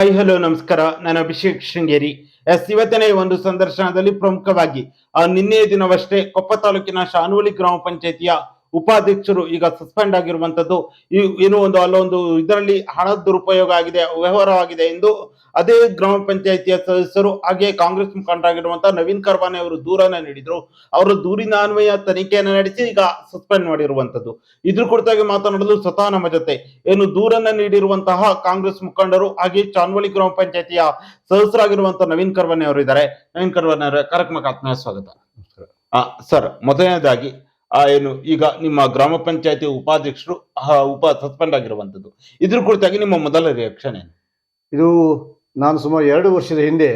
Hi hello ನಮಸ್ಕಾರ. ನಾನು Abhishek Sringeri. S, ಇವತ್ತಿನ ಒಂದು ಸಂದರ್ಶನದಲ್ಲಿ ಪ್ರಮುಖವಾಗಿ ನಿನ್ನೆಯ ದಿನವಷ್ಟೇ ಕೊಪ್ಪ ತಾಲೂಕಿನ ಶಾನುವಲಿ ಗ್ರಾಮ ಪಂಚಾಯತಿಯ ಉಪಾಧ್ಯಕ್ಷರು ಈಗ ಸಸ್ಪೆಂಡ್ ಆಗಿರುವಂತದ್ದು. ಈ- ಏನು ಒಂದು ಅಲ್ಲೊಂದು ಇದರಲ್ಲಿ ಹಣದ ದುರುಪಯೋಗ ಆಗಿದೆ ವ್ಯವಹಾರವಾಗಿದೆ ಎಂದು ಅದೇ ಗ್ರಾಮ ಪಂಚಾಯಿತಿಯ ಸದಸ್ಯರು ಹಾಗೆ ಕಾಂಗ್ರೆಸ್ ಮುಖಂಡರಾಗಿರುವಂತಹ ನವೀನ್ ಕರ್ವಾನೆ ಅವರು ದೂರನ್ನ ನೀಡಿದ್ರು. ಅವರ ದೂರಿನ ಅನ್ವಯ ತನಿಖೆಯನ್ನು ನಡೆಸಿ ಈಗ ಸಸ್ಪೆಂಡ್ ಮಾಡಿರುವಂತದ್ದು. ಇದ್ರ ಕುರಿತಾಗಿ ಮಾತನಾಡಲು ಸ್ವತಃ ನಮ್ಮ ಜೊತೆ. ಏನು ದೂರನ್ನ ನೀಡಿರುವಂತಹ ಕಾಂಗ್ರೆಸ್ ಮುಖಂಡರು ಹಾಗೆ ಚಾನ್ವಳಿ ಗ್ರಾಮ ಪಂಚಾಯತಿಯ ಸದಸ್ಯರಾಗಿರುವಂತಹ ನವೀನ್ ಕರ್ವಾನೆ ಅವರು ಇದ್ದಾರೆ. ನವೀನ್ ಕರ್ವಾನೆ ಅವರ ಕಾರ್ಯಕ್ರಮಕ್ಕೆ ಆತ್ಮೀಯ ಸ್ವಾಗತ. ಸರ್ ಮೊದಲನೇದಾಗಿ ಆ, ಏನು ಈಗ ನಿಮ್ಮ ಗ್ರಾಮ ಪಂಚಾಯತಿ ಉಪಾಧ್ಯಕ್ಷರು ಉಪ ಸಸ್ಪೆಂಡ್ ಆಗಿರುವಂಥದ್ದು. ಇದ್ರ ಕುರಿತಾಗಿ ನಿಮ್ಮ ಮೊದಲ ರಿಯಾಕ್ಷನ್ ಏನು? ಇದು ನಾನು ಸುಮಾರು ಎರಡು ವರ್ಷದ ಹಿಂದೆ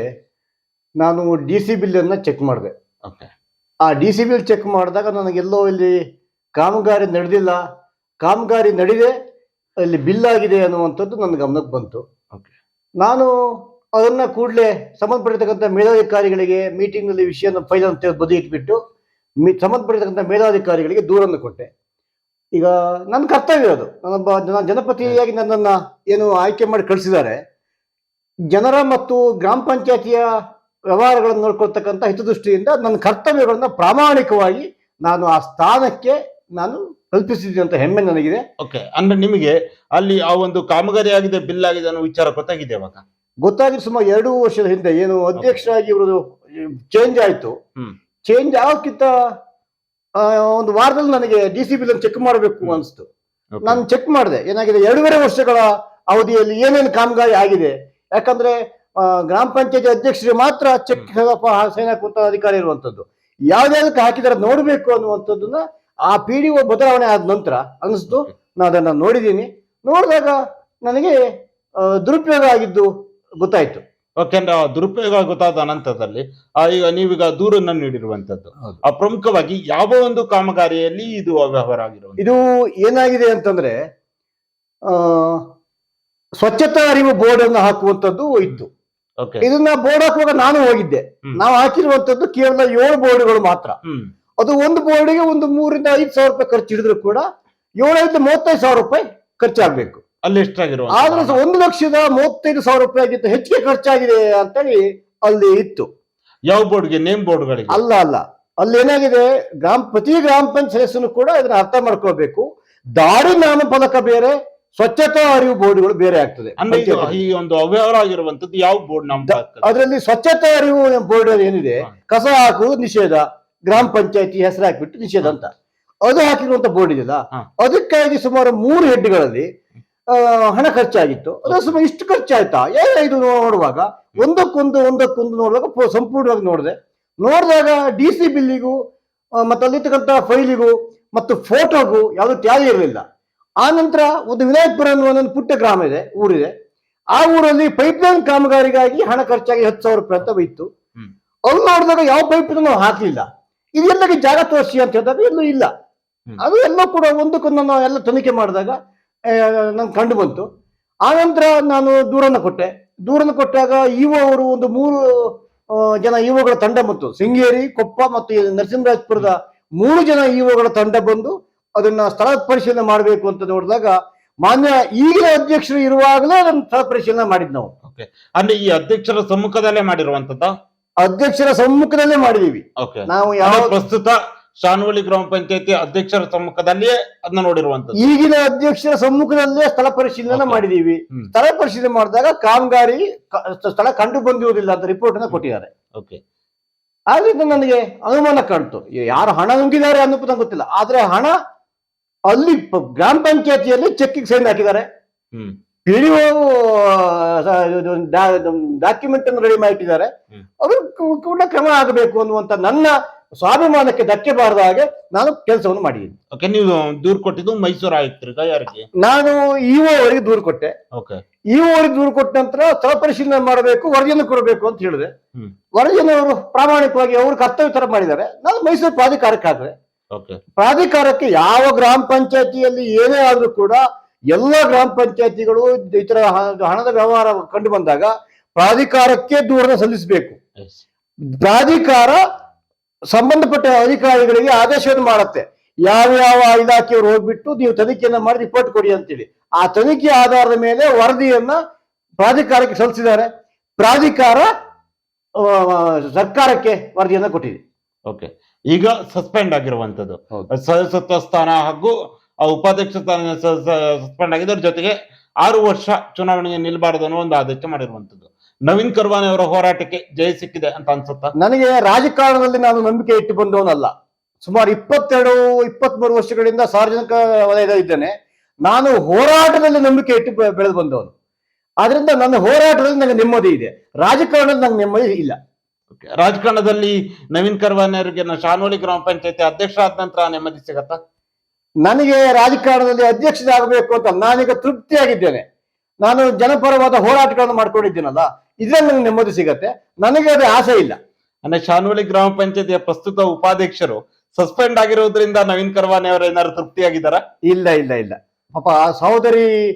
ನಾನು ಡಿ ಸಿ ಬಿಲ್ಲನ್ನು ಚೆಕ್ ಮಾಡಿದೆ. ಓಕೆ ಆ ಡಿ ಸಿ ಬಿಲ್ ಚೆಕ್ ಮಾಡಿದಾಗ ನನಗೆಲ್ಲೋ ಇಲ್ಲಿ ಕಾಮಗಾರಿ ನಡೆದಿಲ್ಲ. ಕಾಮಗಾರಿ ನಡೆದೆ ಅಲ್ಲಿ ಬಿಲ್ ಆಗಿದೆ ಅನ್ನುವಂಥದ್ದು ನನ್ನ ಗಮನಕ್ಕೆ ಬಂತು. ಓಕೆ ನಾನು ಅದನ್ನು ಕೂಡಲೇ ಸಂಬಂಧಪಟ್ಟಿರ್ತಕ್ಕಂಥ ಮೇಲಾಧಿಕಾರಿಗಳಿಗೆ ಮೀಟಿಂಗ್ನಲ್ಲಿ ವಿಷಯನ ಫೈಲ್ ಅಂತ ಬದಿ ಇಟ್ಬಿಟ್ಟು ಮಿ ಸಂಬಂಧಪಟ್ಟಿರ್ತಕ್ಕಂಥ ಮೇಲಾಧಿಕಾರಿಗಳಿಗೆ ದೂರನ್ನು ಕೊಟ್ಟೆ. ಈಗ ನನ್ನ ಕರ್ತವ್ಯ ಅದು. ನಾನೊಬ್ಬ ಜನ ಜನಪ್ರತಿನಿಧಿಯಾಗಿ ನನ್ನನ್ನು ಏನು ಆಯ್ಕೆ ಮಾಡಿ ಕಳಿಸಿದ್ದಾರೆ. ಜನರ ಮತ್ತು ಗ್ರಾಮ ಪಂಚಾಯತಿಯ ವ್ಯವಹಾರಗಳನ್ನು ನೋಡ್ಕೊಳ್ತಕ್ಕಂಥ ಹಿತದೃಷ್ಟಿಯಿಂದ ನನ್ನ ಕರ್ತವ್ಯಗಳನ್ನು ಪ್ರಾಮಾಣಿಕವಾಗಿ ನಾನು ಆ ಸ್ಥಾನಕ್ಕೆ ನಾನು ಕಲ್ಪಿಸಿದ್ದೀನಿ ಅಂತ ಹೆಮ್ಮೆ ನನಗಿದೆ. ಓಕೆ. ಅಂದ್ರೆ ನಿಮಗೆ ಅಲ್ಲಿ ಆ ಒಂದು ಕಾಮಗಾರಿ ಆಗಿದೆ ಬಿಲ್ ಆಗಿದೆ ಅನ್ನೋ ವಿಚಾರ ಗೊತ್ತಾಗಿದೆ ಅವಾಗ? ಗೊತ್ತಾಗಿದೆ ಸುಮಾರು ಎರಡು ವರ್ಷದ ಹಿಂದೆ ಏನು ಅಧ್ಯಕ್ಷರಾಗಿ ಇವರು ಚೇಂಜ್ ಆಯ್ತು. ಚೇಂಜ್ ಆಗೋಕ್ಕಿಂತ ಒಂದು ವಾರದಲ್ಲಿ ನನಗೆ ಡಿ ಸಿ ಬಿಲ್ ಚೆಕ್ ಮಾಡಬೇಕು ಅನಿಸ್ತು. ನಾನು ಚೆಕ್ ಮಾಡಿದೆ. ಏನಾಗಿದೆ? ಎರಡೂವರೆ ವರ್ಷಗಳ ಅವಧಿಯಲ್ಲಿ ಏನೇನು ಕಾಮಗಾರಿ ಆಗಿದೆ? ಯಾಕಂದ್ರೆ ಗ್ರಾಮ ಪಂಚಾಯತಿ ಅಧ್ಯಕ್ಷರಿಗೆ ಮಾತ್ರ ಚೆಕ್ ಸೈನ್ ಹಾಕುವಂತ ಅಧಿಕಾರಿ ಇರುವಂತದ್ದು ಯಾವ್ದಾದಕ್ಕೆ ಹಾಕಿದಾರೆ ನೋಡಬೇಕು ಅನ್ನುವಂಥದ್ದನ್ನ ಆ ಪಿ ಡಿ ಒ ಬದಲಾವಣೆ ಆದ ನಂತರ ಅನಿಸ್ತು. ನಾನು ಅದನ್ನ ನೋಡಿದ್ದೀನಿ. ನೋಡಿದಾಗ ನನಗೆ ದುರುಪಯೋಗ ಆಗಿದ್ದು ಗೊತ್ತಾಯ್ತು. ಓಕೆ ಅಂದ್ರೆ ಆ ದುರುಪಯೋಗ ಗೊತ್ತಾದ ನಂತರದಲ್ಲಿ ಆ, ಈಗ ನೀವೀಗ ದೂರನ್ನ ನೀಡಿರುವಂತದ್ದು ಆ ಪ್ರಮುಖವಾಗಿ ಯಾವ ಒಂದು ಕಾಮಗಾರಿಯಲ್ಲಿ ಇದು ಅವ್ಯವಹಾರ ಆಗಿರೋದು ಇದು ಏನಾಗಿದೆ ಅಂತಂದ್ರೆ ಆ ಸ್ವಚ್ಛತಾ ಅರಿವು ಬೋರ್ಡ್ ಅನ್ನು ಹಾಕುವಂತದ್ದು ಇತ್ತು ಓಕೆ. ಇದನ್ನ ಬೋರ್ಡ್ ಹಾಕುವಾಗ ನಾನು ಹೋಗಿದ್ದೆ. ನಾವು ಹಾಕಿರುವಂತದ್ದು ಕೇವಲ ಏಳು ಬೋರ್ಡ್ಗಳು ಮಾತ್ರ. ಅದು ಒಂದು ಬೋರ್ಡಿಗೆ ಒಂದು ಮೂರಿಂದ ಐದು ಸಾವಿರ ರೂಪಾಯಿ ಖರ್ಚು ಹಿಡಿದ್ರು ಕೂಡ ಏಳೈದು ಮೂವತ್ತೈದು ಸಾವಿರ ರೂಪಾಯಿ ಖರ್ಚಾಗ್ಬೇಕು. ಅಲ್ಲಿ ಎಷ್ಟಾಗಿರುವ ಆದ್ರೆ ಒಂದು ಲಕ್ಷದ ಮೂವತ್ತೈದು ಸಾವಿರ ರೂಪಾಯಿಗಿಂತ ಹೆಚ್ಚಿಗೆ ಖರ್ಚಾಗಿದೆ ಅಂತೇಳಿ ಅಲ್ಲಿ ಇತ್ತು. ಯಾವ ಬೋರ್ಡ್ಗೆ ನೇಮ್ ಬೋರ್ಡ್ಗಳಿಗೆ? ಅಲ್ಲ ಅಲ್ಲ. ಅಲ್ಲಿ ಏನಾಗಿದೆ? ಗ್ರಾಮ ಪ್ರತಿ ಗ್ರಾಮ ಪಂಚಾಯತ್ ಸದಸ್ಯನು ಕೂಡ ಇದನ್ನ ಅರ್ಥ ಮಾಡ್ಕೋಬೇಕು ದಾರಿ ನಾಮಫಲಕ ಬೇರೆ ಸ್ವಚ್ಛತಾ ಅರಿವು ಬೋರ್ಡ್ಗಳು ಬೇರೆ ಆಗ್ತದೆ. ಅಂದ್ರೆ ಇದು ಈ ಒಂದು ಅವ್ಯವಹಾರ ಆಗಿರುವಂತದ್ದು ಯಾವ ಬೋರ್ಡ್ ನಮ್ಮ ಅದರಲ್ಲಿ ಸ್ವಚ್ಛತಾ ಅರಿವು ಬೋರ್ಡ್ ಏನಿದೆ? ಕಸ ಹಾಕುವುದು ನಿಷೇಧ ಗ್ರಾಮ ಪಂಚಾಯತಿ ಹೆಸರು ಹಾಕಿಬಿಟ್ಟು ನಿಷೇಧ ಅಂತ. ಅದು ಹಾಕಿರುವಂತ ಬೋರ್ಡ್ ಇದೆಯಲ್ಲ. ಅದಕ್ಕಾಗಿ ಸುಮಾರು ಮೂರು ಹೆಡ್ಗಳಲ್ಲಿ ಹಣ ಖರ್ಚಾಗಿತ್ತು. ಅದು ಸುಮ್ಮನೆ ಇಷ್ಟು ಖರ್ಚಾಯ್ತಾ? ಏನ ಇದು ನೋಡುವಾಗ ಒಂದಕ್ಕೊಂದು ಒಂದಕ್ಕೊಂದು ನೋಡುವಾಗ ಸಂಪೂರ್ಣವಾಗಿ ನೋಡಿದೆ. ನೋಡಿದಾಗ ಡಿ ಸಿ ಬಿಲ್ಲಿಗೂ ಮತ್ತೆ ಅಲ್ಲಿರ್ತಕ್ಕಂಥ ಫೈಲಿಗೂ ಮತ್ತು ಫೋಟೋಗೂ ಯಾವುದೂ ಟ್ಯಾಲಿ ಇರಲಿಲ್ಲ. ಆ ನಂತರ ಒಂದು ವಿನಾಯಕಪುರ ಅನ್ನುವ ಒಂದು ಪುಟ್ಟ ಗ್ರಾಮ ಇದೆ ಊರಿದೆ. ಆ ಊರಲ್ಲಿ ಪೈಪ್ಲೈನ್ ಕಾಮಗಾರಿಗಾಗಿ ಹಣ ಖರ್ಚಾಗಿ ಹತ್ತು ಸಾವಿರ ರೂಪಾಯಿ ಅಂತ ಇತ್ತು ಹ್ಮ್. ಅಲ್ಲಿ ನೋಡಿದಾಗ ಯಾವ ಪೈಪ್ ನಾವು ಹಾಕಲಿಲ್ಲ. ಇದೆಲ್ಲಕ್ಕೆ ಜಾಗ ತೋರಿಸಿ ಅಂತ ಹೇಳಿದಾಗ ಎಲ್ಲೂ ಇಲ್ಲ. ಅದು ಎಲ್ಲ ಕೂಡ ಒಂದಕ್ಕೊಂದು ನಾವು ಎಲ್ಲ ತನಿಖೆ ಮಾಡಿದಾಗ ನಂಗೆ ಕಂಡು ಬಂತು. ಆನಂತರ ನಾನು ದೂರನ್ನು ಕೊಟ್ಟೆ. ದೂರನ್ನು ಕೊಟ್ಟಾಗ ಇಒ ಅವರು ಒಂದು ಮೂರು ಜನ ಇಒಗಳ ತಂಡ ಬಂತು. ಸಿಂಗೇರಿ ಕೊಪ್ಪ ಮತ್ತು ನರಸಿಂಹರಾಜ್ಪುರದ ಮೂರು ಜನ ಇಒಗಳ ತಂಡ ಬಂದು ಅದನ್ನ ಸ್ಥಳ ಪರಿಶೀಲನೆ ಮಾಡಬೇಕು ಅಂತ ನೋಡಿದಾಗ ಮಾನ್ಯ ಈಗಿನ ಅಧ್ಯಕ್ಷರು ಇರುವಾಗಲೇ ಅದನ್ನ ಸ್ಥಳ ಪರಿಶೀಲನೆ ಮಾಡಿದ್ ನಾವು. ಅಂದ್ರೆ ಈ ಅಧ್ಯಕ್ಷರ ಸಮ್ಮುಖದಲ್ಲೇ ಮಾಡಿರುವಂತದ್ದ ಅಧ್ಯಕ್ಷರ ಸಮ್ಮುಖದಲ್ಲೇ ಮಾಡಿದೀವಿ. ನಾವು ಯಾವ ಪ್ರಸ್ತುತ ಶಾನುವಳಿ ಗ್ರಾಮ ಪಂಚಾಯತಿ ಅಧ್ಯಕ್ಷರ ಸಮ್ಮುಖದಲ್ಲಿಯೇ ಅದನ್ನ ನೋಡಿರುವಂತದ್ದು ಈಗಿನ ಅಧ್ಯಕ್ಷರ ಸಮ್ಮುಖದಲ್ಲೇ ಸ್ಥಳ ಪರಿಶೀಲನೆ ಮಾಡಿದೀವಿ. ಸ್ಥಳ ಪರಿಶೀಲನೆ ಮಾಡಿದಾಗ ಕಾಮಗಾರಿ ಸ್ಥಳ ಕಂಡು ಬಂದಿರುವುದಿಲ್ಲ ಅಂತ ರಿಪೋರ್ಟ್ ಅನ್ನ ಕೊಟ್ಟಿದ್ದಾರೆ. ಓಕೆ ಆದ್ರಿಂದ ನನಗೆ ಅನುಮಾನ ಕಾಣ್ತು. ಯಾರು ಹಣ ನುಂಗಿದ್ದಾರೆ ಅನ್ನೋದು ನಂಗೆ ಗೊತ್ತಿಲ್ಲ. ಆದ್ರೆ ಹಣ ಅಲ್ಲಿ ಗ್ರಾಮ ಪಂಚಾಯತಿಯಲ್ಲಿ ಚೆಕ್ಕಿಗೆ ಸೈನ್ ಹಾಕಿದ್ದಾರೆ. ಪಿಡಿಒ ಡಾಕ್ಯುಮೆಂಟ್ ಅನ್ನು ರೆಡಿ ಮಾಡಿಟ್ಟಿದ್ದಾರೆ. ಅವರು ಕೂಡ ಕ್ರಮ ಆಗಬೇಕು ಅನ್ನುವಂತ ನನ್ನ ಸ್ವಾಭಿಮಾನಕ್ಕೆ ಧಕ್ಕೆ ಬಾರದ ಹಾಗೆ ನಾನು ಕೆಲಸವನ್ನು ಮಾಡಿದ್ದೀನಿ. ಓಕೆ ನೀವು ದೂರು ಕೊಟ್ಟಿದ್ದು ಮೈಸೂರು ಆಯುಕ್ತರಿಗ ಯಾರಿಗೆ? ನಾನು ಇಒ ಅವರಿಗೆ ದೂರು ಕೊಟ್ಟೆ. ಓಕೆ ಇಒ ಅವರಿಗೆ ದೂರು ಕೊಟ್ಟ ನಂತರ ಸ್ಥಳ ಪರಿಶೀಲನೆ ಮಾಡಬೇಕು ವರದಿಯನ್ನು ಕೊಡಬೇಕು ಅಂತ ಹೇಳಿದೆ. ವರದಿಯನ್ನು ಅವರು ಪ್ರಾಮಾಣಿಕವಾಗಿ ಅವರು ಕರ್ತವ್ಯ ತರ ಮಾಡಿದ್ದಾರೆ. ನಾನು ಮೈಸೂರು ಪ್ರಾಧಿಕಾರಕ್ಕೆ ಹಾಕಿದೆ ಓಕೆ ಪ್ರಾಧಿಕಾರಕ್ಕೆ ಯಾವ ಗ್ರಾಮ ಪಂಚಾಯತಿಯಲ್ಲಿ ಏನೇ ಆದ್ರೂ ಕೂಡ ಎಲ್ಲ ಗ್ರಾಮ ಪಂಚಾಯತಿಗಳು ಇತರ ತರ ಹಣದ ವ್ಯವಹಾರ ಕಂಡು ಬಂದಾಗ ಪ್ರಾಧಿಕಾರಕ್ಕೆ ದೂರನ್ನು ಸಲ್ಲಿಸಬೇಕು. ಪ್ರಾಧಿಕಾರ ಸಂಬಂಧಪಟ್ಟ ಅಧಿಕಾರಿಗಳಿಗೆ ಆದೇಶವನ್ನು ಮಾಡುತ್ತೆ. ಯಾವ ಯಾವ ಇಲಾಖೆಯವರು ಹೋಗ್ಬಿಟ್ಟು ನೀವು ತನಿಖೆಯನ್ನ ಮಾಡಿ ರಿಪೋರ್ಟ್ ಕೊಡಿ ಅಂತೇಳಿ. ಆ ತನಿಖೆ ಆಧಾರದ ಮೇಲೆ ವರದಿಯನ್ನ ಪ್ರಾಧಿಕಾರಕ್ಕೆ ಸಲ್ಲಿಸಿದ್ದಾರೆ. ಪ್ರಾಧಿಕಾರ ಸರ್ಕಾರಕ್ಕೆ ವರದಿಯನ್ನ ಕೊಟ್ಟಿದೆ. ಓಕೆ ಈಗ ಸಸ್ಪೆಂಡ್ ಆಗಿರುವಂತದ್ದು. ಸದಸ್ಯತ್ವ ಸ್ಥಾನ ಹಾಗೂ ಆ ಉಪಾಧ್ಯಕ್ಷ ಸ್ಥಾನ ಸಸ್ಪೆಂಡ್ ಆಗಿದ್ದರ ಜೊತೆಗೆ ಆರು ವರ್ಷ ಚುನಾವಣೆಗೆ ನಿಲ್ಬಾರದು ಅನ್ನೋ ಒಂದು ಆದೇಶ ಮಾಡಿರುವಂತದ್ದು ನವೀನ್ ಕರ್ವಾನೆ ಅವರ ಹೋರಾಟಕ್ಕೆ ಜಯ ಸಿಕ್ಕಿದೆ ಅಂತ ಅನ್ಸುತ್ತಾ? ನನಗೆ ರಾಜಕಾರಣದಲ್ಲಿ ನಾನು ನಂಬಿಕೆ ಇಟ್ಟು ಬಂದವನಲ್ಲ ಸುಮಾರು ಇಪ್ಪತ್ತೆರಡು ಇಪ್ಪತ್ಮೂರು ವರ್ಷಗಳಿಂದ ಸಾರ್ವಜನಿಕ ವಲಯದ ಇದ್ದೇನೆ ನಾನು ಹೋರಾಟದಲ್ಲಿ ನಂಬಿಕೆ ಇಟ್ಟು ಬೆಳೆದು ಬಂದವನು. ಆದ್ರಿಂದ ನನ್ನ ಹೋರಾಟದಲ್ಲಿ ನನಗೆ ನೆಮ್ಮದಿ ಇದೆ. ರಾಜಕಾರಣದಲ್ಲಿ ನಂಗೆ ನೆಮ್ಮದಿ ಇಲ್ಲ. ರಾಜಕಾರಣದಲ್ಲಿ ನವೀನ್ ಕರ್ವಾನೆ ಅವರಿಗೆ ನ- ಶಾನೋಳಿ ಗ್ರಾಮ ಪಂಚಾಯತಿ ಅಧ್ಯಕ್ಷ ಆದ ನಂತರ ನೆಮ್ಮದಿ ಸಿಗತ್ತಾ? ನನಗೆ ರಾಜಕಾರಣದಲ್ಲಿ ಅಧ್ಯಕ್ಷರಾಗಬೇಕು ಅಂತ ನಾನೀಗ ತೃಪ್ತಿಯಾಗಿದ್ದೇನೆ. ನಾನು ಜನಪರವಾದ ಹೋರಾಟಗಳನ್ನು ಮಾಡ್ಕೊಂಡಿದ್ದೀನಲ್ಲ. ಇದ್ರಲ್ಲಿ ನನಗೆ ನೆಮ್ಮದಿ ಸಿಗತ್ತೆ. ನನಗೆ ಅದೇ ಆಸೆ ಇಲ್ಲ. ಅಂದ್ರೆ ಶಾನುವಳಿ ಗ್ರಾಮ ಪಂಚಾಯತಿಯ ಪ್ರಸ್ತುತ ಉಪಾಧ್ಯಕ್ಷರು ಸಸ್ಪೆಂಡ್ ಆಗಿರೋದ್ರಿಂದ ನವೀನ್ ಕರ್ವಾನೆ ಅವರು ಏನಾದ್ರು ತೃಪ್ತಿಯಾಗಿದ್ದಾರಾ? ಇಲ್ಲ ಇಲ್ಲ ಇಲ್ಲ. ಪಾಪ ಆ ಸಹೋದರಿ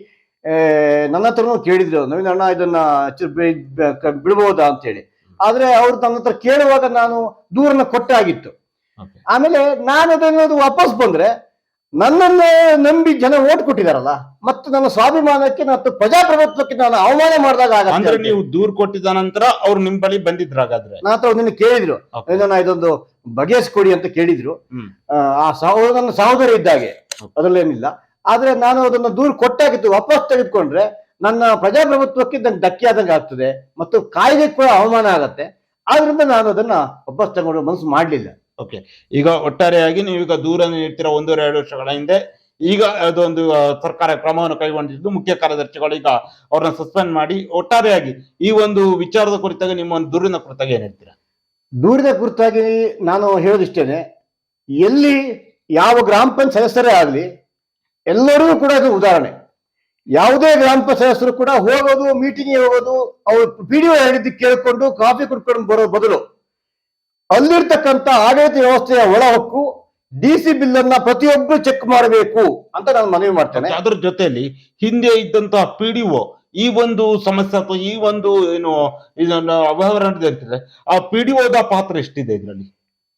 ನನ್ನ ಹತ್ರನೂ ಕೇಳಿದ್ರು. ನವೀನ್ ಅಣ್ಣ ಇದನ್ನ ಚೂರು ಬಿ- ಬ- ಕ- ಬಿಡ್ಬೋದಾ ಅಂತೇಳಿ. ಆದ್ರೆ ಅವ್ರು ನನ್ನ ಹತ್ರ ಕೇಳುವಾಗ ನಾನು ದೂರನ್ನ ಕೊಟ್ಟಾಗಿತ್ತು. Okay. ಆಮೇಲೆ ನಾನು ಅದನ್ನು ವಾಪಸ್ ಬಂದ್ರೆ ನನ್ನನ್ನೇ ನಂಬಿ ಜನ ಓಟ್ ಕೊಟ್ಟಿದಾರಲ್ಲ ಮತ್ತು ನನ್ನ ಸ್ವಾಭಿಮಾನಕ್ಕೆ ಮತ್ತು ಪ್ರಜಾಪ್ರಭುತ್ವಕ್ಕೆ ನಾನು ಅವಮಾನ ಮಾಡಿದಾಗ ಅಂದ್ರೆ ಆಗತ್ತೆ ನೀವು ದೂರ್ ಕೊಟ್ಟಿದ ನಂತರ ಅವ್ರು ನಿಮ್ ಬಳಿ ಬಂದಿದ್ರು ಹಾಗಾದ್ರೆ? ನನ್ನ ಹತ್ರ ಒಂದಿನ ಕೇಳಿದ್ರು. Okay. ನಾ ಇದೊಂದು ಬಗೆಹರಿಸ್ಕೊಡಿ ಅಂತ ಕೇಳಿದ್ರು. ಹ್ಮ್. ಆ, ಆ ಸಹೋದರ ನನ್ನ ಸಹೋದರ ಇದ್ದಾಗೆ. ಅದರಲ್ಲೇನಿಲ್ಲ. ಆದ್ರೆ ನಾನು ಅದನ್ನ ದೂರ ಕೊಟ್ಟಾಗಿತ್ತು ವಾಪಸ್ ತೆಗೆದುಕೊಂಡ್ರೆ ನನ್ನ ಪ್ರಜಾಪ್ರಭುತ್ವಕ್ಕೆ ನಂಗೆ ಧಕ್ಕೆ ಆದಂಗೆ ಆಗ್ತದೆ ಮತ್ತು ಕಾಯ್ದೆ ಕೂಡ ಅವಮಾನ ಆಗತ್ತೆ. ಆದ್ರಿಂದ ನಾನು ಅದನ್ನ ವಾಪಸ್ ತಗೊಂಡು ಮನಸ್ಸು ಮಾಡ್ಲಿಲ್ಲ. ಓಕೆ ಈಗ ಒಟ್ಟಾರೆಯಾಗಿ ನೀವೀಗ ದೂರ ನೀಡ್ತಿರೋ ಒಂದೂವರೆ, ಎರಡು ವರ್ಷಗಳ ಹಿಂದೆ, ಈಗ ಅದೊಂದು ಸರ್ಕಾರ ಕ್ರಮವನ್ನು ಕೈಗೊಂಡಿದ್ದು ಮುಖ್ಯ ಕಾರ್ಯದರ್ಶಿಗಳು ಈಗ ಅವ್ರನ್ನ ಸಸ್ಪೆಂಡ್ ಮಾಡಿ ಒಟ್ಟಾರೆಯಾಗಿ ಈ ಒಂದು ವಿಚಾರದ ಕುರಿತಾಗಿ ನಿಮ್ಮ ಒಂದು ದೂರಿನ ಕುರಿತಾಗಿ ಏನ್ ಹೇಳ್ತೀರಾ? ದೂರಿನ ಕುರಿತಾಗಿ ನಾನು ಹೇಳೋದಿಷ್ಟೇನೆ, ಎಲ್ಲಿ ಯಾವ ಗ್ರಾಮ ಪಂಚಾಯತ್ ಸದಸ್ಯರೇ ಆಗಲಿ ಎಲ್ಲರಿಗೂ ಕೂಡ ಇದು ಉದಾಹರಣೆ. ಯಾವುದೇ ಗ್ರಾಮ ಪಂಚಾಯತ್ ಸದಸ್ಯರು ಕೂಡ ಹೋಗೋದು ಮೀಟಿಂಗ್ ಹೋಗೋದು, ಅವರು ಪಿ ಡಿ ಹೇಳಿದ್ದು ಕೇಳಿಕೊಂಡು ಕಾಫಿ ಕುಡ್ಕೊಂಡು ಬರೋ ಬದಲು ಅಲ್ಲಿರ್ತಕ್ಕಂಥ ಆಡಳಿತ ವ್ಯವಸ್ಥೆಯ ಒಳ ಹಕ್ಕು ಡಿ ಸಿ ಬಿಲ್ ಅನ್ನ ಪ್ರತಿಯೊಬ್ಬರು ಚೆಕ್ ಮಾಡಬೇಕು ಅಂತ ನಾನು ಮನವಿ ಮಾಡ್ತೇನೆ. ಅದರ ಜೊತೆಯಲ್ಲಿ ಹಿಂದೆ ಇದ್ದಂತಹ ಪಿ ಡಿ ಒ ಈ ಒಂದು ಸಮಸ್ಯೆ ಅಥವಾ ಈ ಒಂದು ಏನು ಇದನ್ನು ಅವ್ಯವಹಾರ ಆ ಪಿ ಡಿ ಒದ ಪಾತ್ರ ಎಷ್ಟಿದೆ ಇದರಲ್ಲಿ?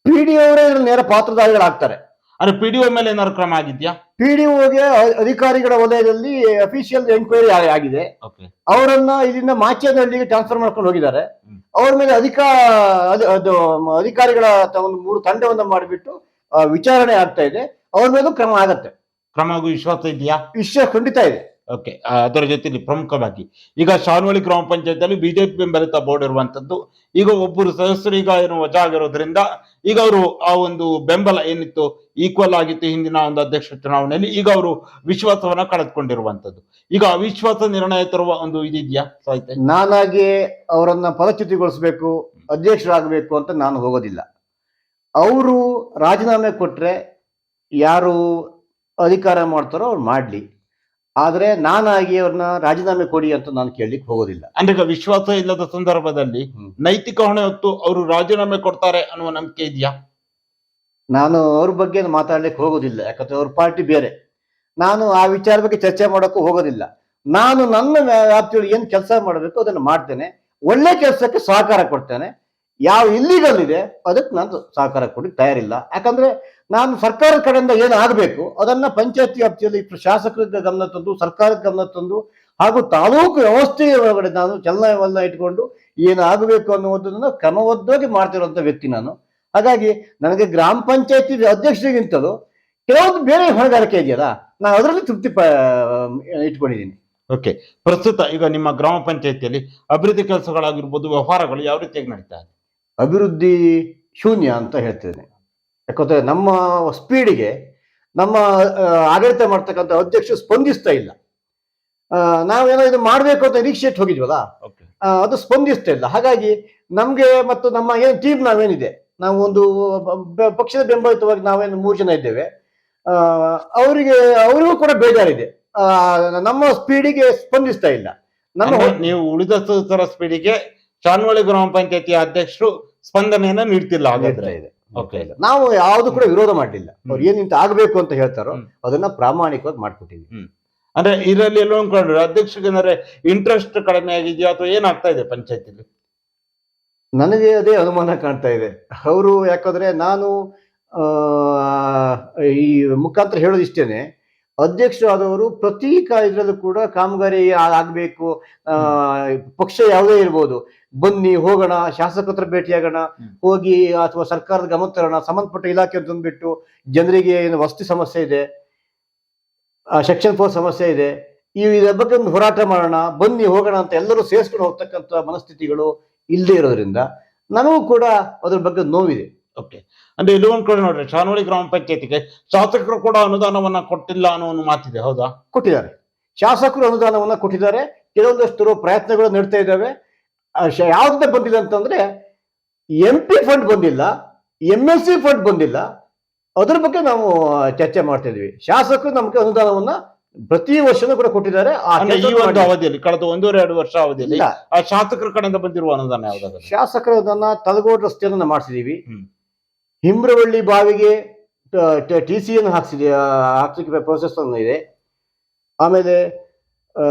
ಪಿ ಡಿ ಅವರೇ ನೇರ ಪಾತ್ರಧಾರಿಗಳಾಗ್ತಾರೆ. ಅಂದ್ರೆ ಪಿ ಡಿ ಒ ಮೇಲೆ ಏನಾದ್ರು ಕ್ರಮ ಆಗಿದ್ಯಾ? ಪಿ ಡಿ ಒಗೆ ಅಧಿಕಾರಿಗಳ ವಲಯದಲ್ಲಿ ಅಫಿಷಿಯಲ್ ಎನ್ಕ್ವೈರಿ ಆಗಿದೆ. ಓಕೆ ಅವರನ್ನ ಇಲ್ಲಿಂದ ಮಾಚೇನಹಳ್ಳಿಗೆ ಟ್ರಾನ್ಸ್ಫರ್ ಮಾಡ್ಕೊಂಡು ಹೋಗಿದ್ದಾರೆ. ಅವ್ರ ಮೇಲೆ ಅಧಿಕ ಅದು ಅಧಿಕಾರಿಗಳ ತ- ಒಂದು ಮೂರು ತಂಡವನ್ನ ಮಾಡಿಬಿಟ್ಟು ವಿಚಾರಣೆ ಆಗ್ತಾ ಇದೆ. ಅವ್ರ ಮೇಲೂ ಕ್ರಮ ಆಗತ್ತೆ. ಕ್ರಮ ವಿಶ್ವಾಸ ಇದೆಯಾ? ವಿಷಯ ಖಂಡಿತ ಇದೆ. ಓಕೆ ಅದರ ಜೊತೆಲಿ ಪ್ರಮುಖವಾಗಿ, ಈಗ ಶಾನ್ವಳಿ ಗ್ರಾಮ ಪಂಚಾಯತಿಯಲ್ಲಿ ಬಿಜೆಪಿ ಬೆಂಬಲಿತ ಬೋರ್ಡ್ ಇರುವಂತದ್ದು ಈಗ ಒಬ್ಬರು ಸದಸ್ಯರು ಈಗ ಏನು ವಜಾ ಆಗಿರೋದ್ರಿಂದ ಈಗ ಅವರು ಆ ಒಂದು ಬೆಂಬಲ ಏನಿತ್ತು ಈಕ್ವಲ್ ಆಗಿತ್ತು ಹಿಂದಿನ ಒಂದು ಅಧ್ಯಕ್ಷ ಚುನಾವಣೆಯಲ್ಲಿ, ಈಗ ಅವರು ವಿಶ್ವಾಸವನ್ನ ಕಳೆದುಕೊಂಡಿರುವಂತದ್ದು ಈಗ ಅವಿಶ್ವಾಸ ನಿರ್ಣಯ ತರುವ ಒಂದು ಇದೆಯಾ ಸಾಹಿತ್ಯ? ನಾನಾಗಿ ಅವರನ್ನ ಪದಚ್ಯುತಿಗೊಳಿಸಬೇಕು, ಅಧ್ಯಕ್ಷರಾಗಬೇಕು ಅಂತ ನಾನು ಹೋಗೋದಿಲ್ಲ. ಅವರು ರಾಜೀನಾಮೆ ಕೊಟ್ರೆ ಯಾರು ಅಧಿಕಾರ ಮಾಡ್ತಾರೋ ಅವ್ರು ಮಾಡ್ಲಿ. ಆದ್ರೆ ನಾನಾಗಿ ಅವ್ರನ್ನ ರಾಜೀನಾಮೆ ಕೊಡಿ ಅಂತ ನಾನು ಕೇಳಲಿಕ್ಕೆ ಹೋಗೋದಿಲ್ಲ. ಅಂದ್ರೆ ವಿಶ್ವಾಸ ಇಲ್ಲದ ಸಂದರ್ಭದಲ್ಲಿ ನೈತಿಕ ಹೊಣೆ ಹೊತ್ತು ಅವರು ರಾಜೀನಾಮೆ ಕೊಡ್ತಾರೆ ಅನ್ನುವ ನಂಬಿಕೆ ಇದೆಯಾ? ನಾನು ಅವ್ರ ಬಗ್ಗೆ ಮಾತಾಡ್ಲಿಕ್ಕೆ ಹೋಗೋದಿಲ್ಲ ಯಾಕಂದ್ರೆ ಅವ್ರ ಪಾರ್ಟಿ ಬೇರೆ. ನಾನು ಆ ವಿಚಾರ ಬಗ್ಗೆ ಚರ್ಚೆ ಮಾಡೋಕ್ಕೂ ಹೋಗೋದಿಲ್ಲ. ನಾನು ನನ್ನ ವ್ಯಾಪ್ತಿಯಲ್ಲಿ ಏನ್ ಕೆಲಸ ಮಾಡಬೇಕು ಅದನ್ನು ಮಾಡ್ತೇನೆ. ಒಳ್ಳೆ ಕೆಲಸಕ್ಕೆ ಸಹಕಾರ ಕೊಡ್ತೇನೆ. ಯಾವ ಇಲ್ಲಿಗಲ್ ಇದೆ ಅದಕ್ಕೆ ನಾನು ಸಹಕಾರ ಕೊಡಿ ತಯಾರಿಲ್ಲ. ಯಾಕಂದ್ರೆ ನಾನು ಸರ್ಕಾರದ ಕಡೆಯಿಂದ ಏನು ಆಗಬೇಕು ಅದನ್ನ ಪಂಚಾಯತಿ ವ್ಯಾಪ್ತಿಯಲ್ಲಿ ಶಾಸಕರ ಗಮನ ತಂದು ಸರ್ಕಾರದ ಗಮನ ತಂದು ಹಾಗೂ ತಾಲೂಕು ವ್ಯವಸ್ಥೆಯ ಒಳಗಡೆ ನಾನು ಚಲನವಲನ ಇಟ್ಕೊಂಡು ಏನಾಗಬೇಕು ಅನ್ನುವುದನ್ನ ಕ್ರಮಬದ್ಧವಾಗಿ ಮಾಡ್ತಿರುವಂತ ವ್ಯಕ್ತಿ ನಾನು. ಹಾಗಾಗಿ ನನಗೆ ಗ್ರಾಮ ಪಂಚಾಯತಿ ಅಧ್ಯಕ್ಷರಿಗಿಂತಲೂ ಕೆಲವೊಂದು ಬೇರೆ ಹೊಣೆಗಾರಿಕೆ ಇದೆಯಲ್ಲ ನಾನು ಅದರಲ್ಲಿ ತೃಪ್ತಿ ಇಟ್ಕೊಂಡಿದ್ದೀನಿ. ಓಕೆ ಪ್ರಸ್ತುತ ಈಗ ನಿಮ್ಮ ಗ್ರಾಮ ಪಂಚಾಯತಿಯಲ್ಲಿ ಅಭಿವೃದ್ಧಿ ಕೆಲಸಗಳಾಗಿರ್ಬೋದು ವ್ಯವಹಾರಗಳು ಯಾವ ರೀತಿಯಾಗಿ ನಡೀತಾ ಇದೆ? ಅಭಿವೃದ್ಧಿ ಶೂನ್ಯ ಅಂತ ಹೇಳ್ತೇನೆ ಯಾಕಂದ್ರೆ ನಮ್ಮ ಸ್ಪೀಡಿಗೆ ನಮ್ಮ ಆಡಳಿತ ಮಾಡ್ತಕ್ಕಂಥ ಅಧ್ಯಕ್ಷರು ಸ್ಪಂದಿಸ್ತಾ ಇಲ್ಲ. ನಾವೇನೋ ಇದು ಮಾಡಬೇಕು ಅಂತ ನಿರೀಕ್ಷೆ ಇಟ್ಟು ಹೋಗಿದ್ವಲ್ಲ ಅದು ಸ್ಪಂದಿಸ್ತಾ ಇಲ್ಲ. ಹಾಗಾಗಿ ನಮಗೆ ಮತ್ತು ನಮ್ಮ ಏನು ಟೀಮ್ ನಾವೇನಿದೆ ನಾವು ಒಂದು ಪಕ್ಷದ ಬೆಂಬಲಿತವಾಗಿ ನಾವೇನು ಮೂರು ಜನ ಇದ್ದೇವೆ. ಆ, ಅವರಿಗೆ ಅವರಿಗೂ ಕೂಡ ಬೇಜಾರಿದೆ. ಆ, ನಮ್ಮ ಸ್ಪೀಡಿಗೆ ಸ್ಪಂದಿಸ್ತಾ ಇಲ್ಲ. ನಮ್ಮ ನೀವು ಉಳಿದ ಸ್ಪೀಡಿಗೆ ಚಾನ್ವಳಿ ಗ್ರಾಮ ಪಂಚಾಯತಿಯ ಅಧ್ಯಕ್ಷರು ಸ್ಪಂದನೆಯನ್ನ ನೀಡ್ತಿಲ್ಲ ಹಾಗಾದ್ರೆ. ನೀಡ್ತಾ ಓಕೆ ನಾವು ಯಾವ್ದು ಕೂಡ ವಿರೋಧ ಮಾಡಲಿಲ್ಲ. ಅವ್ರು ಏನ್ ಏನಿಂತ ಆಗ್ಬೇಕು ಅಂತ ಹೇಳ್ತಾರೋ. ಅದನ್ನ ಪ್ರಾಮಾಣಿಕವಾಗಿ ಮಾಡ್ಕೊಟ್ಟಿವಿ ಅಂದ್ರೆ ಇದರಲ್ಲಿ ಎಲ್ಲೋ ಅನ್ಕೊಂಡ್ರೆ ಅಧ್ಯಕ್ಷರಿಗೆ ಏನಾದ್ರೆ ಇಂಟ್ರೆಸ್ಟ್ ಕಡಿಮೆ ಆಗಿದೆಯಾ ಅಥವಾ ಏನಾಗ್ತಾ ಇದೆ ಪಂಚಾಯತಿಲಿ? ನನಗೆ ಅದೇ ಅನುಮಾನ ಕಾಣ್ತಾ ಇದೆ. ಅವರು ಯಾಕಂದ್ರೆ ನಾನು ಆ, ಈ ಮುಖಾಂತರ ಹೇಳೋದಿಷ್ಟೇನೆ ಅಧ್ಯಕ್ಷರಾದವರು ಪ್ರತಿ ಇದರಲ್ಲೂ ಕೂಡ ಕಾಮಗಾರಿ ಆಗಬೇಕು. ಪಕ್ಷ ಯಾವುದೇ ಇರ್ಬೋದು. ಬನ್ನಿ ಹೋಗೋಣ ಶಾಸಕತ್ರ ಭೇಟಿಯಾಗೋಣ. ಹೋಗಿ ಅಥವಾ ಸರ್ಕಾರದ ಗಮನ ತರೋಣ. ಸಂಬಂಧಪಟ್ಟ ಇಲಾಖೆ ತಂದ್ಬಿಟ್ಟು ಜನರಿಗೆ ಏನು ವಸತಿ ಸಮಸ್ಯೆ ಇದೆ ಸೆಕ್ಷನ್ ಫೋರ್ ಸಮಸ್ಯೆ ಇದೆ. ಈ ಇದರ ಬಗ್ಗೆ ಒಂದು ಹೋರಾಟ ಮಾಡೋಣ ಬನ್ನಿ ಹೋಗೋಣ ಅಂತ ಎಲ್ಲರೂ ಸೇರಿಸ್ಕೊಂಡು ಹೋಗ್ತಕ್ಕಂಥ ಮನಸ್ಥಿತಿಗಳು ಇಲ್ಲದೆ ಇರೋದ್ರಿಂದ ನಮಗೂ ಕೂಡ ಅದ್ರ ಬಗ್ಗೆ ನೋವಿದೆ. ಓಕೆ ಅಂದ್ರೆ ಇಲ್ಲಿ ಒಂದ್ ಕಡೆ ನೋಡ್ರಿ ಶಾನೋಳಿ ಗ್ರಾಮ ಪಂಚಾಯತಿಗೆ ಶಾಸಕರು ಕೂಡ ಅನುದಾನವನ್ನ ಕೊಟ್ಟಿಲ್ಲ ಅನ್ನೋ ಒಂದು ಮಾತಿದೆ ಹೌದಾ? ಕೊಟ್ಟಿದ್ದಾರೆ. ಶಾಸಕರು ಅನುದಾನವನ್ನ ಕೊಟ್ಟಿದ್ದಾರೆ. ಕೆಲವೊಂದಷ್ಟು ಪ್ರಯತ್ನಗಳು ನಡೀತಾ ಇದ್ದಾವೆ. ಯಾವ್ದು ಬಂದಿಲ್ಲ ಅಂತಂದ್ರೆ ಎಂ ಪಿ ಫಂಡ್ ಬಂದಿಲ್ಲ ಎಂ ಎಸ್ ಸಿ ಫಂಡ್ ಬಂದಿಲ್ಲ. ಅದ್ರ ಬಗ್ಗೆ ನಾವು ಚರ್ಚೆ ಮಾಡ್ತಾ ಇದೀವಿ ಶಾಸಕರು ನಮಗೆ ಅನುದಾನವನ್ನ ಪ್ರತಿ ವರ್ಷನೂ ಕೂಡ ಕೊಟ್ಟಿದ್ದಾರೆ. ಆ ಅಂದ್ರೆ ಈ ಒಂದು ಮಾಡಿ- ಅವಧಿಯಲ್ಲಿ ಕಳೆದ ಒಂದೂವರೆ ಎರಡು ವರ್ಷ ಅವಧಿಯಲ್ಲಿ ಇಲ್ಲ, ಆ ಶಾಸಕರ ಕಡೆಯಿಂದ ಬಂದಿರುವ ಅನುದಾನ ಯಾವ್ದಾದ್ರು ಶಾಸಕರು ಅದನ್ನ ತಲಗೋಡ್ ರಸ್ತೆಯನ್ನ ಮಾಡಿಸಿದೀವಿ. ಹ್ಮ್. ಹಿಮ್ರವಳ್ಳಿ ಬಾವಿಗೆ ಟಿ ಸಿ ಅನ್ನು ಹಾಕ್ಸಿದೆ ಹಾಕ್ಲಿಕ್ಕೆ ಪ್ರೋಸೆಸ್ ಇದೆ ಆಮೇಲೆ ಆ,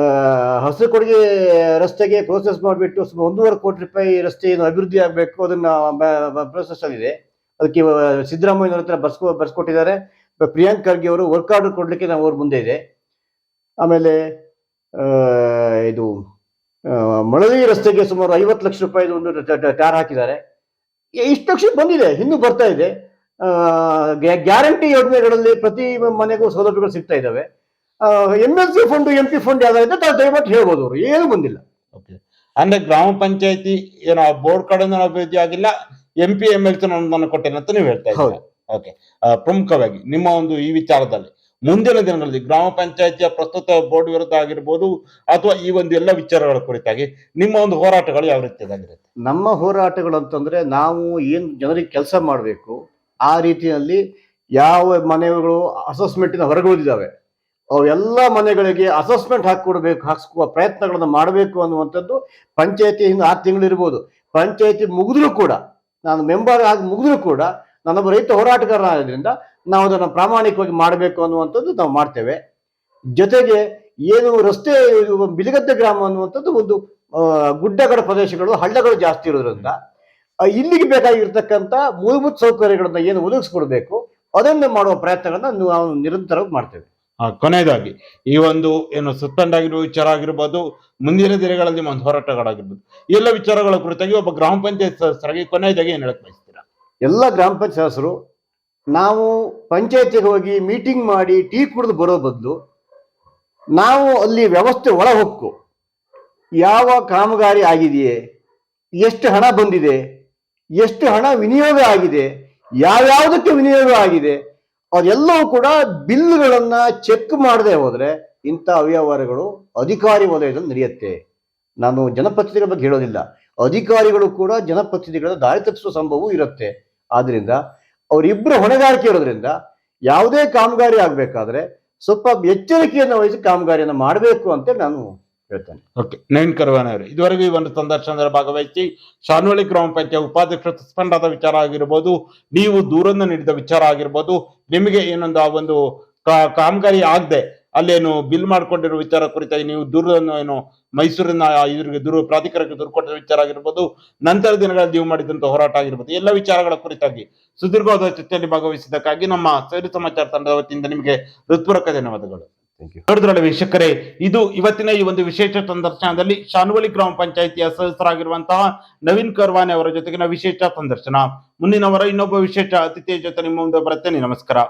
ಹಸಿರು ಕೊಡುಗೆ ರಸ್ತೆಗೆ ಪ್ರೋಸೆಸ್ ಮಾಡಿಬಿಟ್ಟು ಸುಮಾರು ಒಂದೂವರೆ ಕೋಟಿ ರೂಪಾಯಿ ರಸ್ತೆ ಏನು ಅಭಿವೃದ್ಧಿ ಆಗಬೇಕು ಅದನ್ನ ಪ್ರೋಸೆಸ್ ಅಲ್ಲಿದೆ ಅದಕ್ಕೆ ಸಿದ್ದರಾಮಯ್ಯನವ್ರ ಹತ್ರ ಬರ್ಸ್ಕೊ ಬರ್ಸ್ಕೊಟ್ಟಿದ್ದಾರೆ. ಪ್ರಿಯಾಂಕ್ ಖರ್ಗೆ ಅವರು ವರ್ಕ್ ಆರ್ಡರ್ ಕೊಡಲಿಕ್ಕೆ ನಾವು ಅವ್ರ ಮುಂದೆ ಇದೆ. ಆಮೇಲೆ ಇದು ಮಳಲಿ ರಸ್ತೆಗೆ ಸುಮಾರು ಐವತ್ತು ಲಕ್ಷ ರೂಪಾಯಿ ಒಂದು ಟಾರ್ ಹಾಕಿದ್ದಾರೆ. ಇಷ್ಟು ಲಕ್ಷ ಬಂದಿದೆ ಇನ್ನೂ ಬರ್ತಾ ಇದೆ. ಗ್ಯಾರಂಟಿ ಯೋಜನೆಗಳಲ್ಲಿ ಪ್ರತಿ ಮನೆಗೂ ಸೌಲಭ್ಯಗಳು ಸಿಗ್ತಾ ಇದ್ದಾವೆ. M L C fund M P fund ಯಾವ್ದಾಗಿದೆ ತಾವು ದಯವಿಟ್ಟು ಹೇಳ್ಬೋದು ಅವರು ಏನು ಬಂದಿಲ್ಲ. ಓಕೆ ಅಂದ್ರೆ ಗ್ರಾಮ ಪಂಚಾಯತಿ ಏನೋ ಬೋರ್ಡ್ ಕಡೆಯಿಂದ ಅಭಿವೃದ್ಧಿ ಆಗಿಲ್ಲ ಎಂ ಪಿ ಎಂ ಎಲ್ ಅನುದಾನ ಕೊಟ್ಟಿಲ್ಲ ಅಂತ ನೀವು ಹೇಳ್ತಾ. ಇದ್ದೀರಾ? ಓಕೆ ಪ್ರಮುಖವಾಗಿ ನಿಮ್ಮ ಒಂದು ಈ ವಿಚಾರದಲ್ಲಿ ಮುಂದಿನ ದಿನಗಳಲ್ಲಿ ಗ್ರಾಮ ಪಂಚಾಯತಿಯ ಪ್ರಸ್ತುತ ಬೋರ್ಡ್ ವಿರುದ್ಧ ಆಗಿರ್ಬೋದು ಅಥವಾ ಈ ಒಂದು ಎಲ್ಲ ವಿಚಾರಗಳ ಕುರಿತಾಗಿ ನಿಮ್ಮ ಒಂದು ಹೋರಾಟಗಳು ಯಾವ ರೀತಿಯದಾಗಿರುತ್ತೆ ನಮ್ಮ ಹೋರಾಟಗಳು ಅಂತಂದ್ರೆ ನಾವು ಏನು ಜನರಿಗೆ ಕೆಲಸ ಮಾಡಬೇಕು, ಆ ರೀತಿಯಲ್ಲಿ ಯಾವ ಮನೆಗಳು ಅಸೆಸ್ಮೆಂಟಿನ ಹೊರಗುಳಿದಿದ್ದಾವೆ ಅವೆಲ್ಲ ಮನೆಗಳಿಗೆ ಅಸೆಸ್ಮೆಂಟ್ ಹಾಕಿಕೊಡ್ಬೇಕು ಹಾಕಿಸುವ ಪ್ರಯತ್ನಗಳನ್ನು ಮಾಡಬೇಕು ಅನ್ನುವಂಥದ್ದು ಪಂಚಾಯತಿ ಹಿಂದೆ ಆರು ತಿಂಗಳು ಇರ್ಬೋದು. ಪಂಚಾಯತಿ ಮುಗಿದ್ರೂ ಕೂಡ, ನಾನು ಮೆಂಬರ್ ಆಗಿ ಮುಗಿದ್ರೂ ಕೂಡ, ನಾನೊಬ್ಬ ರೈತ ಹೋರಾಟಗಾರ ಆದ್ರಿಂದ ನಾವು ಅದನ್ನು ಪ್ರಾಮಾಣಿಕವಾಗಿ ಮಾಡಬೇಕು ಅನ್ನುವಂಥದ್ದು ನಾವು ಮಾಡ್ತೇವೆ. ಜೊತೆಗೆ ಏನು ರಸ್ತೆ ಬಿಲಿಗದ್ದೆ ಗ್ರಾಮ ಅನ್ನುವಂಥದ್ದು ಒಂದು ಗುಡ್ಡಗಡ ಗುಡ್ಡಗಳ ಪ್ರದೇಶಗಳು ಹಳ್ಳಗಳು ಜಾಸ್ತಿ ಇರೋದ್ರಿಂದ ಇಲ್ಲಿಗೆ ಬೇಕಾಗಿರ್ತಕ್ಕಂಥ ಮೂಲಭೂತ ಸೌಕರ್ಯಗಳನ್ನ ಏನು ಒದಗಿಸ್ಕೊಡ್ಬೇಕು ಅದನ್ನು ಮಾಡುವ ಪ್ರಯತ್ನಗಳನ್ನ ನಾವು ನಿರಂತರವಾಗಿ ಮಾಡ್ತೇವೆ. ಕೊನೆಯದಾಗಿ ಈ ಒಂದು ಏನು ಸಸ್ಪೆಂಡ್ ಆಗಿರುವ ವಿಚಾರ ಆಗಿರ್ಬೋದು ಮುಂದಿನ ದಿನಗಳಲ್ಲಿ ಒಂದು ಹೋರಾಟಗಳಾಗಿರ್ಬೋದು ಎಲ್ಲ ವಿಚಾರಗಳ ಕುರಿತಾಗಿ ಒಬ್ಬ ಗ್ರಾಮ ಪಂಚಾಯತ್ ಸದಸ್ಯರಾಗಿ ಕೊನೆಯದಾಗಿ ಏನು ಹೇಳಕ್ ಬಯಸ್ತೀರಾ? ಎಲ್ಲ ಗ್ರಾಮ ಪಂಚಾಯತ್ ಸದಸ್ಯರು ನಾವು ಪಂಚಾಯತಿಗೆ ಹೋಗಿ ಮೀಟಿಂಗ್ ಮಾಡಿ ಟೀ ಕುಡಿದು ಬರೋ ಬದಲು ನಾವು ಅಲ್ಲಿ ವ್ಯವಸ್ಥೆ ಒಳ ಹೊಕ್ಕು. ಯಾವ ಕಾಮಗಾರಿ ಆಗಿದೆಯೇ, ಎಷ್ಟು ಹಣ ಬಂದಿದೆ, ಎಷ್ಟು ಹಣ ವಿನಿಯೋಗ ಆಗಿದೆ, ಯಾವ್ಯಾವುದಕ್ಕೆ ವಿನಿಯೋಗ ಆಗಿದೆ, ಅದೆಲ್ಲವೂ ಕೂಡ ಬಿಲ್ಗಳನ್ನ ಚೆಕ್ ಮಾಡದೆ ಹೋದರೆ ಇಂಥ ಅವ್ಯವಹಾರಗಳು ಅಧಿಕಾರಿ ವಲಯದಲ್ಲಿ ನಡೆಯುತ್ತೆ. ನಾನು ಜನಪ್ರತಿನಿಧಿಗಳ ಬಗ್ಗೆ ಹೇಳೋದಿಲ್ಲ. ಅಧಿಕಾರಿಗಳು ಕೂಡ ಜನಪ್ರತಿನಿಧಿಗಳ ದಾರಿ ತಪ್ಪಿಸುವ ಸಂಭವವೂ ಇರುತ್ತೆ. ಆದ್ರಿಂದ ಅವರಿಬ್ಬರು ಹೊಣೆಗಾರಿಕೆ ಇರೋದ್ರಿಂದ ಯಾವುದೇ ಕಾಮಗಾರಿ ಆಗ್ಬೇಕಾದ್ರೆ ಸ್ವಲ್ಪ ಎಚ್ಚರಿಕೆಯನ್ನು ವಹಿಸಿ ಕಾಮಗಾರಿಯನ್ನು ಮಾಡಬೇಕು ಅಂತ ನಾನು ಹೇಳ್ತೇನೆ. ಓಕೆ, ನವೀನ್ ಕರ್ವಾನೆ ಇದುವರೆಗೂ ಈ ಒಂದು ಸಂದರ್ಶನದ ಭಾಗವಹಿಸಿ ಶಾನ್ವಳಿ ಗ್ರಾಮ ಪಂಚಾಯತ್ ಉಪಾಧ್ಯಕ್ಷ ಸಸ್ಪೆಂಡ್ ಆದ ವಿಚಾರ ಆಗಿರ್ಬೋದು, ನೀವು ದೂರನ್ನು ನೀಡಿದ ವಿಚಾರ ಆಗಿರ್ಬೋದು, ನಿಮಗೆ ಏನೊಂದು ಆ ಒಂದು ಕಾಮಗಾರಿ ಆಗದೆ ಅಲ್ಲೇನು ಬಿಲ್ ಮಾಡ್ಕೊಂಡಿರೋ ವಿಚಾರ ಕುರಿತಾಗಿ ನೀವು ದೂರನ್ನು ಏನು ಮೈಸೂರಿನ ಇದ್ರಿಗೆ ದೂರ ಪ್ರಾಧಿಕಾರಕ್ಕೆ ದೂರು ಕೊಟ್ಟಿರೋ ವಿಚಾರ ಆಗಿರ್ಬೋದು ನಂತರ ದಿನಗಳಲ್ಲಿ ನೀವು ಮಾಡಿದಂತ ಹೋರಾಟ ಆಗಿರ್ಬೋದು ಎಲ್ಲ ವಿಚಾರಗಳ ಕುರಿತಾಗಿ ಸುದೀರ್ಘವಾದ ಚರ್ಚೆಯಲ್ಲಿ ಭಾಗವಹಿಸಿದ್ದಕ್ಕಾಗಿ ನಮ್ಮ ಸೇರಿ ಸಮಾಚಾರ ತಂಡದ ವತಿಯಿಂದ ನಿಮಗೆ ಹೃತ್ಪೂರ್ವಕ ಧನ್ಯವಾದಗಳು. ನೋಡಿದ್ರಲ್ಲ ವೀಕ್ಷಕರೇ ಇದು ಇವತ್ತಿನ ಈ ಒಂದು ವಿಶೇಷ ಸಂದರ್ಶನದಲ್ಲಿ ಶಾನುವಳಿ ಗ್ರಾಮ ಪಂಚಾಯಿತಿಯ ಸದಸ್ಯರಾಗಿರುವಂತಹ ನವೀನ್ ಕರ್ವಾನೆ ಅವರ ಜೊತೆಗಿನ ವಿಶೇಷ ಸಂದರ್ಶನ. ಮುಂದಿನವರ ಇನ್ನೊಬ್ಬ ವಿಶೇಷ ಅತಿಥಿಯ ಜೊತೆ ನಿಮ್ಮ ಮುಂದೆ ಬರುತ್ತೇನೆ. ನಮಸ್ಕಾರ.